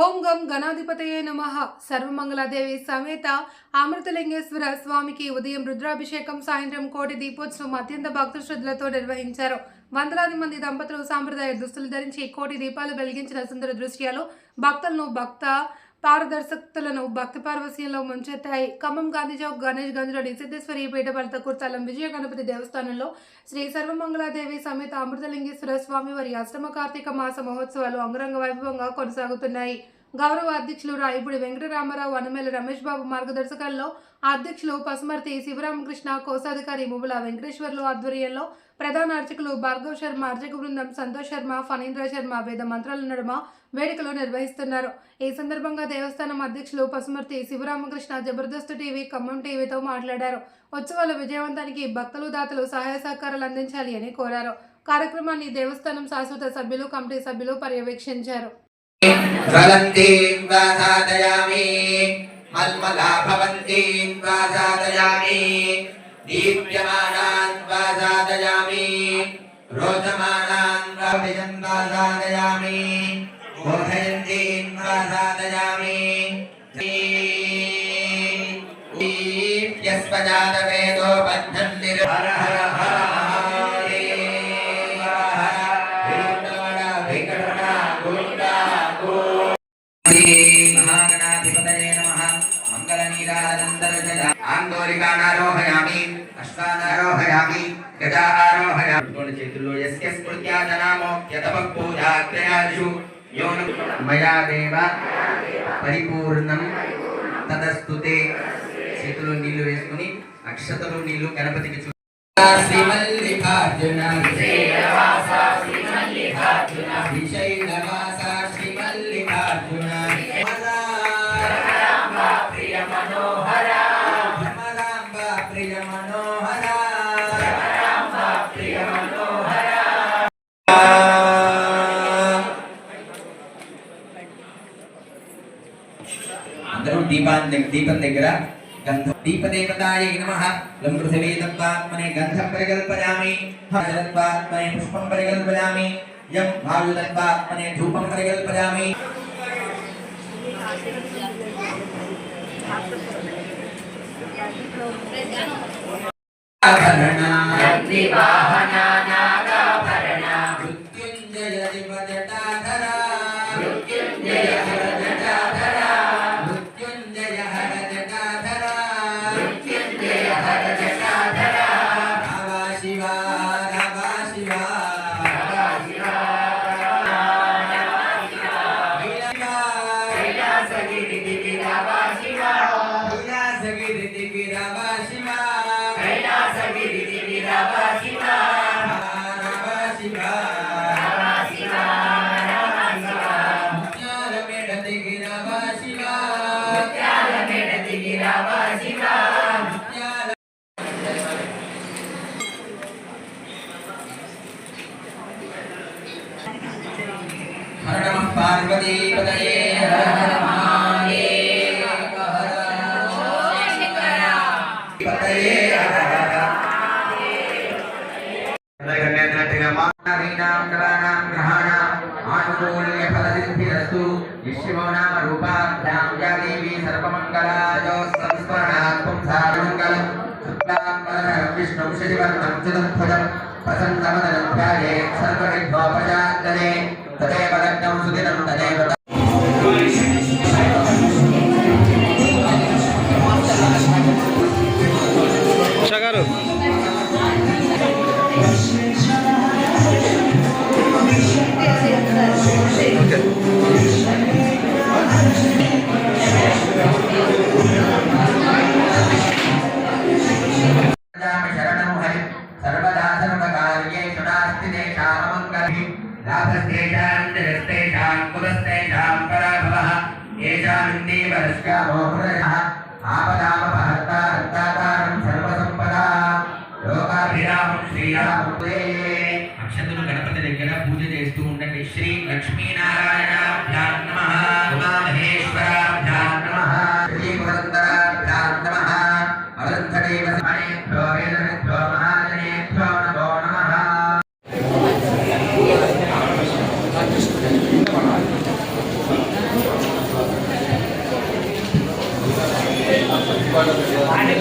ఓం గం గణాధిపతయే నమ. సర్వమంగళాదేవి సమేత అమృతలింగేశ్వర స్వామికి ఉదయం రుద్రాభిషేకం సాయంత్రం కోటి దీపోత్సవం అత్యంత భక్తి శ్రద్ధలతో నిర్వహించారు. వందలాది మంది దంపతులు సాంప్రదాయ దుస్తులు ధరించి కోటి దీపాలు వెలిగించిన సుందర దృశ్యాలు భక్తులను భక్త పారదర్శకతలను భక్తి పార్వశ్యంలో ముంచెత్తాయి. ఖమ్మం గాంధీ చౌక్ గణేష్ గంజ్లోని సిద్ధేశ్వరి పీఠ భర్త కుర్తాలం విజయ గణపతి దేవస్థానంలో శ్రీ సర్వమంగళాదేవి సమేత అమృతలింగేశ్వర స్వామి వారి అష్టమ కార్తీక మాస మహోత్సవాలు అంగరంగ వైభవంగా కొనసాగుతున్నాయి. గౌరవ అధ్యక్షులు రాయపుడి వెంకటరామారావు అనమేల రమేష్ బాబు మార్గదర్శకాల్లో అధ్యక్షులు పసుమర్తి శివరామకృష్ణ కోశాధికారి ముబుల వెంకటేశ్వర్లు ఆధ్వర్యంలో ప్రధాన అర్చకులు భార్గవ్ శర్మ అర్చక బృందం సంతోష్ శర్మ ఫణీంద్ర శర్మ వేద మంత్రాల నడుమ వేడుకలు నిర్వహిస్తున్నారు. ఈ సందర్భంగా దేవస్థానం అధ్యక్షులు పసుమర్తి శివరామకృష్ణ జబర్దస్త్ టీవీ ఖమ్మం టీవీతో మాట్లాడారు. ఉత్సవాల విజయవంతానికి భక్తులు దాతలు సహాయ సహకారాలు అందించాలి అని కోరారు. కార్యక్రమాన్ని దేవస్థానం శాశ్వత సభ్యులు కమిటీ సభ్యులు పర్యవేక్షించారు. ज्वलन्तीं वा साधयामि मल्मला भवन्तीं वा साधयामि दीप्यमानान् वा साधयामि रोचमानान् वा विजन् वा साधयामि बोधयन्तीं वा साधयामि दीप्यस्वजातवेदो ఆరోహయామి అశ్వాన్ గజా ఆరోహయామి చేతుల్లో ఎస్ఎస్ కృత్యాదనామోక్యతమూజాగ్రయాజు యోను మయా దేవ పరిపూర్ణం తదస్తుతే చేతిలో నీళ్ళు వేసుకుని అక్షతలు నీళ్ళు గణపతికి చూ శ్రీమల్లికార్జున అందరూ దీపాన్ని దీపం దగ్గర గంధ దీపదేవతాయ నమః లం పృథివీ తత్వాత్మనే గంధం పరికల్పయామి తత్వాత్మనే పుష్పం పరికల్పయామి యం వాయు తత్వాత్మనే ధూపం పరికల్పయామి మృత్యుంజయ హర నమః పార్వతీపతయే హర హర మహాదేవ హర నమో పతయే హర హర నవీనాం గ్రహాణాం గ్రహాణాం ఆనుకూల్య ఫలసిద్ధిరస్తు విశ్వో నామ రూపాభ్యాం యా దేవీ సర్వమంగళాయో సంస్మరణాత్ పుంసామంగళం శుక్లాం వరదరం విష్ణుం శశివర్ణం చతుర్భుజం ప్రసన్నవదనం तदेव लग्नं सुदिनं तदेव सर्वदा सर्वकार्ये सुरास्ति देशामङ्गलम् లాభస్తేషాం జగస్తేషాం కులస్తేషాం పరాభవః ఏషామిందేవరస్యామో హృదయః ఆపదామపహర్తారంతాకారం సర్వసంపదా లోకాభిరామం శ్రీరామం అక్షతులు గణపతి దగ్గర పూజ చేస్తూ ఉండండి. శ్రీ లక్ష్మీనారాయణాభ్యాం నమః. ఉమామహేశ్వరాభ్యాం నమః. శ్రీ పురందరాభ్యాం నమః అరుంధదేవ సమయేభ్యో వేదవిభ్యో Thank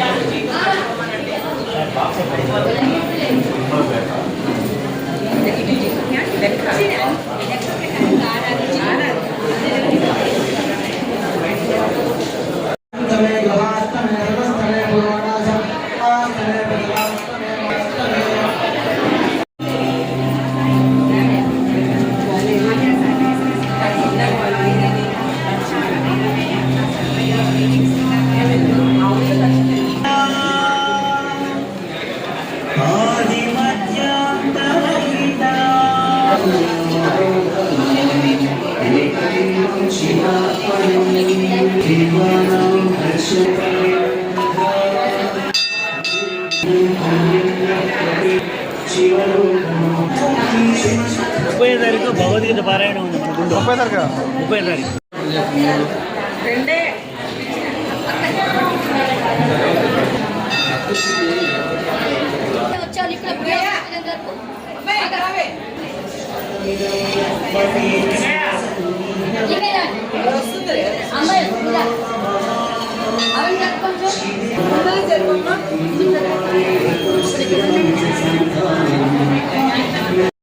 you. ముప్పై తారీఖు భగవద్గీత పారాయణ ఉంది మన గుండె ముప్పై తారీఖు? ముప్పై తారీఖు. ప్రియాంక జరుపు. ఇక్కడ అమ్మాయి? అవన్నీ కొంచెం.